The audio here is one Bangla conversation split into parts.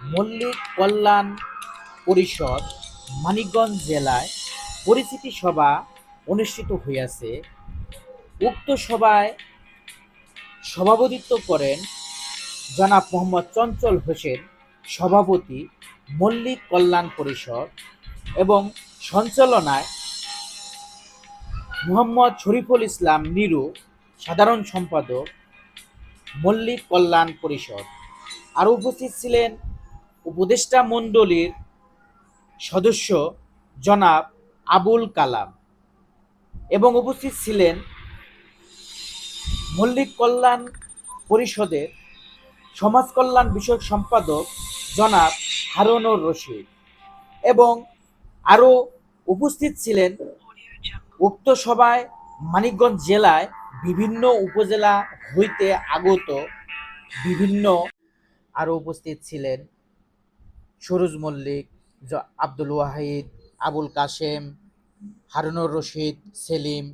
মল্লিক কল্যাণ পরিষদ, মানিকগঞ্জ জেলায় পরিচিতি সভা অনুষ্ঠিত হইয়াছে। উক্ত সভায় সভাপতিত্ব করেন জনাব মোহাম্মদ চঞ্চল হোসেন, সভাপতি মল্লিক কল্যাণ পরিষদ এবং সঞ্চালনায় মোহাম্মদ শরীফুল ইসলাম নিরু, সাধারণ সম্পাদক মল্লিক কল্যাণ পরিষদ। আর উপস্থিত ছিলেন উপদেষ্টা মণ্ডলীর সদস্য জনাব আবুল কালাম এবং উপস্থিত ছিলেন মল্লিক কল্যাণ পরিষদের সমাজ কল্যাণ বিষয়ক সম্পাদক জনাব হারুনুর রশিদ এবং আরও উপস্থিত ছিলেন উক্ত সভায় মানিকগঞ্জ জেলায় বিভিন্ন উপজেলা হইতে আগত বিভিন্ন আরও উপস্থিত ছিলেন। সরোজ মল্লিক আব্দুল ওয়াহিদ, আবুল কাশেম, হারুনুর রশিদ, সেলিম,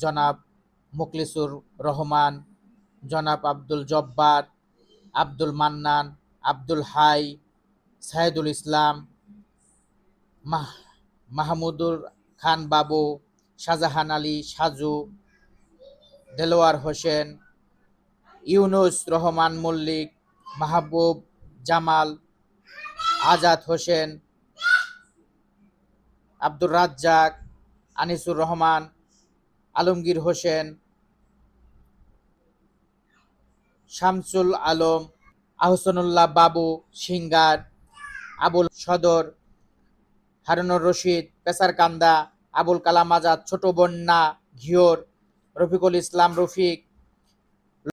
জনাব মুখলিসুর রহমান, জনাব আব্দুল জব্বার, আব্দুল মান্নান, আব্দুল হাই সাহেদুল ইসলাম, মাহ, মাহমুদুর খান বাবু, শাহজাহান আলী সাজু, দেলোয়ার হোসেন, ইউনুস রহমান মল্লিক, মাহবুব জামাল আজাদ হোসেন, আব্দুর রাজ্জাক, আনিসুর রহমান, আলমগীর হোসেন, শামসুল আলম, আহসানুল্লাহ বাবু সিঙ্গার, আবুল সদর, হারুনুর রশিদ পেসারকান্দা আবুল কালাম আজাদ, ছোট বন্যা, ঘিওর, রফিকুল ইসলাম রফিক